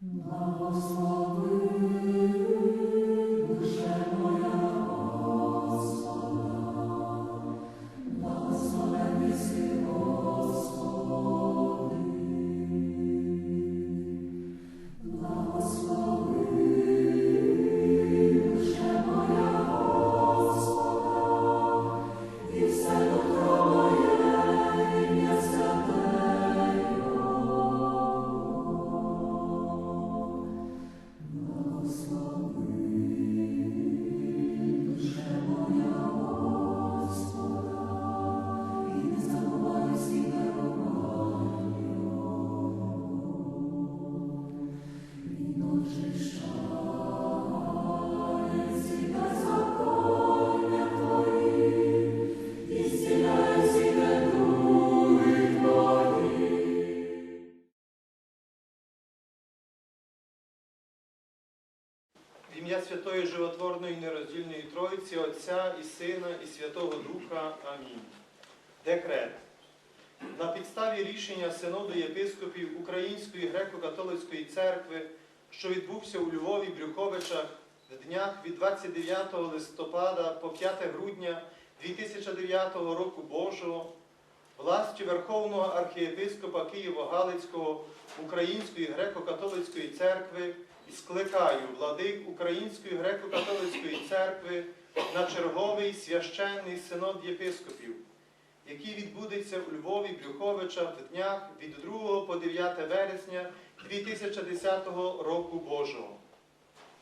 Благослови Святої нероздільної Троїці, Отця і Сина, і Святого Духа. Амінь. Декрет. На підставі рішення Синоду єпископів Української греко-католицької церкви, що відбувся у Львові Брюховичах в днях від 29 листопада по 5 грудня 2009 року Божого, властю Верховного архієпископа Києво-Галицького Української греко-католицької церкви і скликаю владик Української греко-католицької церкви на черговий священний синод єпископів, який відбудеться у Львові Брюховича в днях від 2 по 9 вересня 2010 року Божого.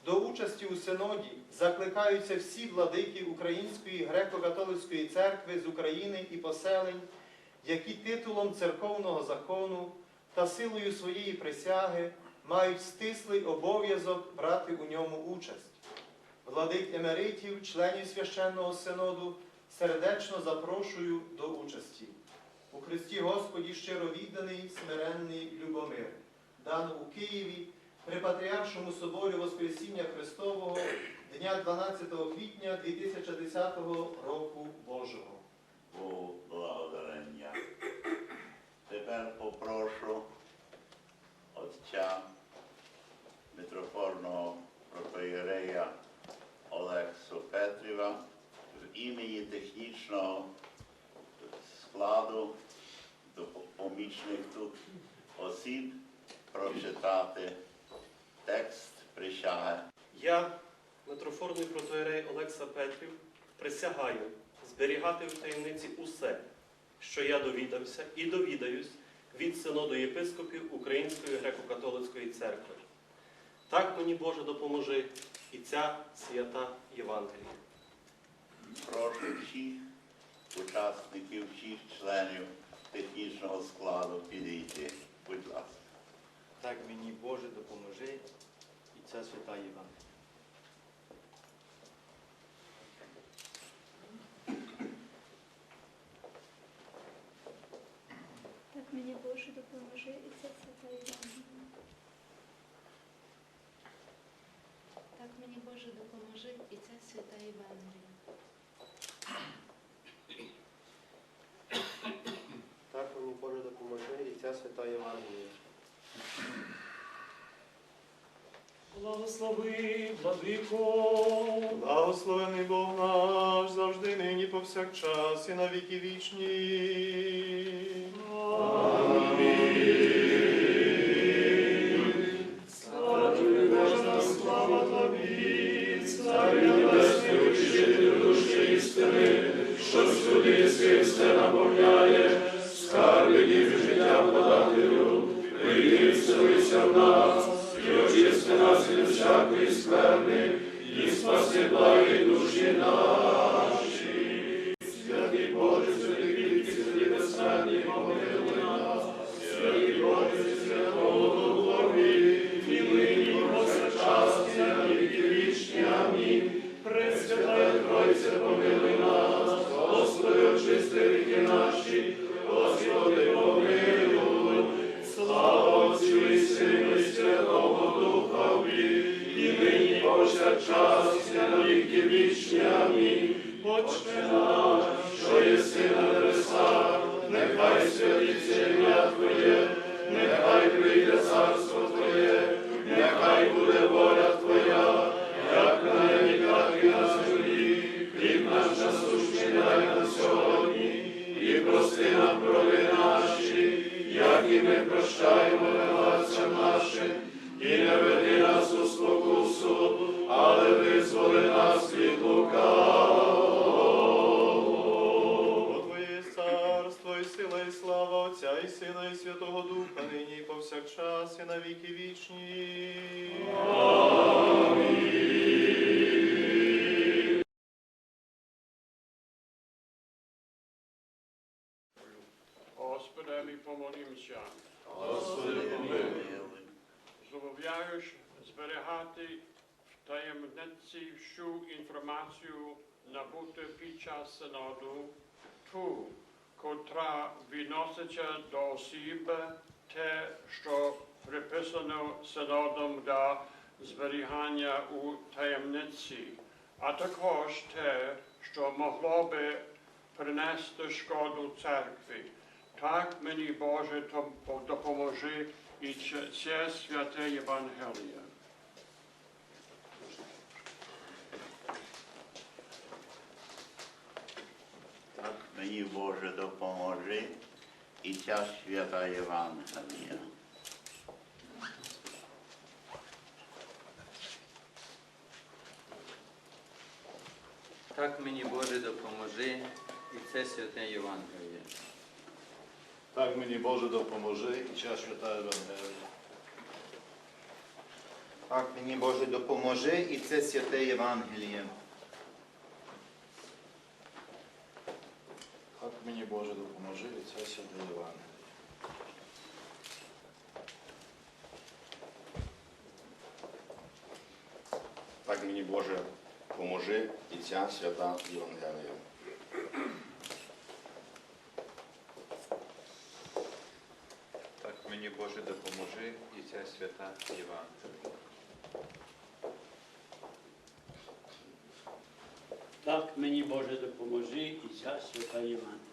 До участі у синоді закликаються всі владики Української греко-католицької церкви з України і поселень, які титулом церковного закону та силою своєї присяги мають стислий обов'язок брати у ньому участь. Владик емеритів, членів священного синоду, сердечно запрошую до участі. У Христі Господі щиро відданий, смиренний Любомир, дано у Києві при Патріаршому соборі Воскресіння Христового дня 12 квітня 2010 року Божого. у благодарення. Тепер попрошу імені технічного складу помічних тут осіб прочитати текст присяги. Я, митрофорний протоєрей Олекса Петрів, присягаю зберігати в таємниці усе, що я довідався і довідаюсь від синоду єпископів Української греко-католицької церкви. Так мені Боже допоможи і ця свята Євангелія. Прошу всіх учасників, всіх членів технічного складу підійти. Будь ласка. Так мені Боже допоможи і ця свята Євангелія. Так мені Боже допоможи і ця свята Євангелія. Так мені Боже допоможи і ця свята Євангелія. Так мені Боже допоможи і ця свята Євангелія. Благослови, владико, Благословений Бог наш, завжди нині повсякчас і на віки вічні. слава тобі, слава тобі, царю небесний, душі істини, що всюди все наповняє, скарби дів життя подателю, прийди, вселися в нас, всякої скверни, і спаси благі душі наші. Повсякчас, і на віки вічні. Амінь. Отче наш, що єси на небесах, нехай святиться ім'я Твоє, нехай прийде царство повсякчас, і на віки вічні. Господи, ми помолімося. Господи, помилуй. Зобов'яюсь зберігати в таємниці всю інформацію набуту під час синоду, ту, котра відноситься до осіб, те, що приписано синодом для зберігання у таємниці, а також те, що могло би принести шкоду церкві. Так мені Боже допоможи і це святе Євангеліє. Так мені Боже допоможи і ця свята Євангелія. Так мені Боже допоможи і це святе Євангеліє. Так мені Боже допоможи і час свята Євангелія. Так мені Боже допоможи і це святе Євангеліє. Мені Боже допоможи і це святе Євангелія. Так мені Боже, поможи і ця свята Євангелія. Так мені Боже допоможи і ця свята Євангеліє. Так мені Боже допоможи і ця свята Євангелія.